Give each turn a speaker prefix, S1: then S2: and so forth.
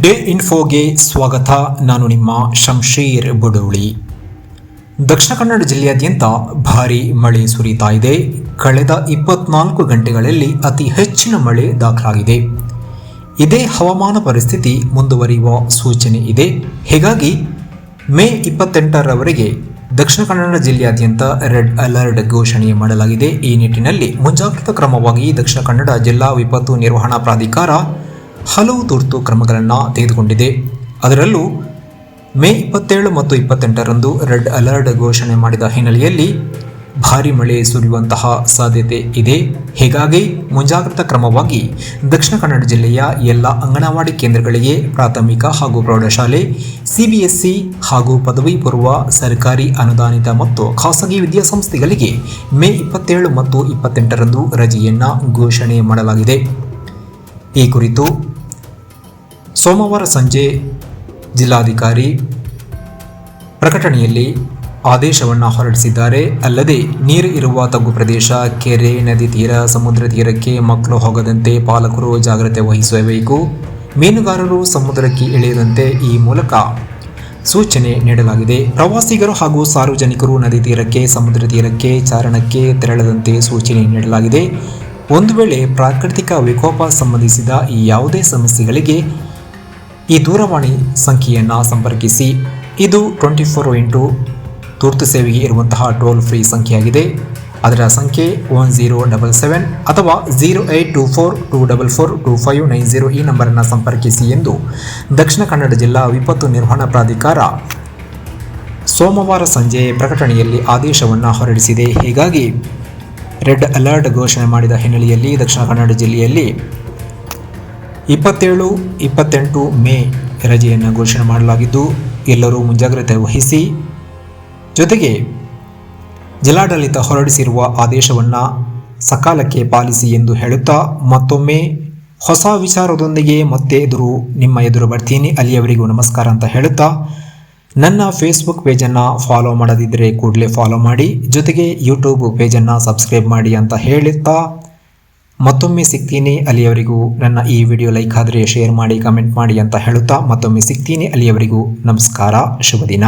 S1: Day ಇನ್ಫೋಗೆ ಸ್ವಾಗತ. ನಾನು ನಿಮ್ಮ ಶಂಶೀರ್ ಬುಡೋಳಿ. ದಕ್ಷಿಣ ಕನ್ನಡ ಜಿಲ್ಲೆಯಾದ್ಯಂತ ಭಾರೀ ಮಳೆ ಸುರಿತಾ ಇದೆ. ಕಳೆದ ಇಪ್ಪತ್ನಾಲ್ಕು ಗಂಟೆಗಳಲ್ಲಿ ಅತಿ ಹೆಚ್ಚಿನ ಮಳೆ ದಾಖಲಾಗಿದೆ. ಇದೇ ಹವಾಮಾನ ಪರಿಸ್ಥಿತಿ ಮುಂದುವರಿಯುವ ಸೂಚನೆ ಇದೆ. ಹೀಗಾಗಿ ಮೇ ಇಪ್ಪತ್ತೆಂಟರವರೆಗೆ ದಕ್ಷಿಣ ಕನ್ನಡ ಜಿಲ್ಲೆಯಾದ್ಯಂತ ರೆಡ್ ಅಲರ್ಟ್ ಘೋಷಣೆ ಮಾಡಲಾಗಿದೆ. ಈ ನಿಟ್ಟಿನಲ್ಲಿ ಮುಂಜಾಗ್ರತಾ ಕ್ರಮವಾಗಿ ದಕ್ಷಿಣ ಕನ್ನಡ ಜಿಲ್ಲಾ ವಿಪತ್ತು ನಿರ್ವಹಣಾ ಪ್ರಾಧಿಕಾರ ಹಲವು ತುರ್ತು ಕ್ರಮಗಳನ್ನು ತೆಗೆದುಕೊಂಡಿದೆ. ಅದರಲ್ಲೂ ಮೇ ಇಪ್ಪತ್ತೇಳು ಮತ್ತು ಇಪ್ಪತ್ತೆಂಟರಂದು ರೆಡ್ ಅಲರ್ಟ್ ಘೋಷಣೆ ಮಾಡಿದ ಹಿನ್ನೆಲೆಯಲ್ಲಿ ಭಾರಿ ಮಳೆ ಸುರಿಯುವಂತಹ ಸಾಧ್ಯತೆ ಇದೆ. ಹೀಗಾಗಿ ಮುಂಜಾಗ್ರತಾ ಕ್ರಮವಾಗಿ ದಕ್ಷಿಣ ಕನ್ನಡ ಜಿಲ್ಲೆಯ ಎಲ್ಲ ಅಂಗನವಾಡಿ ಕೇಂದ್ರಗಳಿಗೆ ಪ್ರಾಥಮಿಕ ಹಾಗೂ ಪ್ರೌಢಶಾಲೆ ಸಿಬಿಎಸ್ಇ ಹಾಗೂ ಪದವಿ ಪೂರ್ವ ಸರ್ಕಾರಿ ಅನುದಾನಿತ ಮತ್ತು ಖಾಸಗಿ ವಿದ್ಯಾಸಂಸ್ಥೆಗಳಿಗೆ ಮೇ ಇಪ್ಪತ್ತೇಳು ಮತ್ತು ಇಪ್ಪತ್ತೆಂಟರಂದು ರಜೆಯನ್ನು ಘೋಷಣೆ ಮಾಡಲಾಗಿದೆ. ಈ ಕುರಿತು ಸೋಮವಾರ ಸಂಜೆ ಜಿಲ್ಲಾಧಿಕಾರಿ ಪ್ರಕಟಣೆಯಲ್ಲಿ ಆದೇಶವನ್ನು ಹೊರಡಿಸಿದ್ದಾರೆ. ಅಲ್ಲದೆ ನೀರು ಇರುವ ತಗ್ಗು ಪ್ರದೇಶ, ಕೆರೆ, ನದಿ ತೀರ, ಸಮುದ್ರ ತೀರಕ್ಕೆ ಮಕ್ಕಳು ಹೋಗದಂತೆ ಪಾಲಕರು ಜಾಗ್ರತೆ ವಹಿಸಬೇಕು. ಮೀನುಗಾರರು ಸಮುದ್ರಕ್ಕೆ ಇಳಿಯದಂತೆ ಈ ಮೂಲಕ ಸೂಚನೆ ನೀಡಲಾಗಿದೆ. ಪ್ರವಾಸಿಗರು ಹಾಗೂ ಸಾರ್ವಜನಿಕರು ನದಿ ತೀರಕ್ಕೆ, ಸಮುದ್ರ ತೀರಕ್ಕೆ, ಚಾರಣಕ್ಕೆ ತೆರಳದಂತೆ ಸೂಚನೆ ನೀಡಲಾಗಿದೆ. ಒಂದು ವೇಳೆ ಪ್ರಾಕೃತಿಕ ವಿಕೋಪ ಸಂಬಂಧಿಸಿದ ಈ ಯಾವುದೇ ಸಮಸ್ಯೆಗಳಿಗೆ ಈ ದೂರವಾಣಿ ಸಂಖ್ಯೆಯನ್ನು ಸಂಪರ್ಕಿಸಿ. ಇದು ಟ್ವೆಂಟಿ ಫೋರ್ ಇಂಟು ತುರ್ತು ಸೇವೆಗೆ ಇರುವಂತಹ ಟೋಲ್ ಫ್ರೀ ಸಂಖ್ಯೆಯಾಗಿದೆ. ಅದರ ಸಂಖ್ಯೆ ಒನ್ ಝೀರೋ ಡಬಲ್ ಸೆವೆನ್ ಅಥವಾ zero eight two four two double four two five nine zero ಈ ನಂಬರನ್ನು ಸಂಪರ್ಕಿಸಿ ಎಂದು ದಕ್ಷಿಣ ಕನ್ನಡ ಜಿಲ್ಲಾ ವಿಪತ್ತು ನಿರ್ವಹಣಾ ಪ್ರಾಧಿಕಾರ ಸೋಮವಾರ ಸಂಜೆ ಪ್ರಕಟಣೆಯಲ್ಲಿ ಆದೇಶವನ್ನು ಹೊರಡಿಸಿದೆ. ಹೀಗಾಗಿ ರೆಡ್ ಅಲರ್ಟ್ ಘೋಷಣೆ ಮಾಡಿದ ಹಿನ್ನೆಲೆಯಲ್ಲಿ ದಕ್ಷಿಣ ಕನ್ನಡ ಜಿಲ್ಲೆಯಲ್ಲಿ ಇಪ್ಪತ್ತೇಳು, ಇಪ್ಪತ್ತೆಂಟು ಮೇ ರಜೆಯನ್ನು ಘೋಷಣೆ ಮಾಡಲಾಗಿದ್ದು, ಎಲ್ಲರೂ ಮುಂಜಾಗ್ರತೆ ವಹಿಸಿ, ಜೊತೆಗೆ ಜಿಲ್ಲಾಡಳಿತ ಹೊರಡಿಸಿರುವ ಆದೇಶವನ್ನು ಸಕಾಲಕ್ಕೆ ಪಾಲಿಸಿ ಎಂದು ಹೇಳುತ್ತಾ ಮತ್ತೊಮ್ಮೆ ಹೊಸ ವಿಚಾರದೊಂದಿಗೆ ಮತ್ತೆ ಎದುರು ನಿಮ್ಮ ಎದುರು ಬರ್ತೀನಿ. ಅಲ್ಲಿಯವರೆಗೂ ನಮಸ್ಕಾರ ಅಂತ ಹೇಳುತ್ತಾ, ನನ್ನ ಫೇಸ್ಬುಕ್ ಪೇಜನ್ನು ಫಾಲೋ ಮಾಡದಿದ್ದರೆ ಕೂಡಲೇ ಫಾಲೋ ಮಾಡಿ, ಜೊತೆಗೆ ಯೂಟ್ಯೂಬ್ ಪೇಜನ್ನು ಸಬ್ಸ್ಕ್ರೈಬ್ ಮಾಡಿ ಅಂತ ಹೇಳುತ್ತಾ ಮತ್ತೊಮ್ಮೆ ಸಿಗ್ತೀನಿ ಅಲ್ಲಿಯವರಿಗೂ. ನನ್ನ ಈ ವಿಡಿಯೋ ಲೈಕ್ ಆದರೆ ಶೇರ್ ಮಾಡಿ, ಕಮೆಂಟ್ ಮಾಡಿ ಅಂತ ಹೇಳುತ್ತಾ ಮತ್ತೊಮ್ಮೆ ಸಿಗ್ತೀನಿ ಅಲ್ಲಿಯವರಿಗೂ. ನಮಸ್ಕಾರ ಶುಭ ದಿನ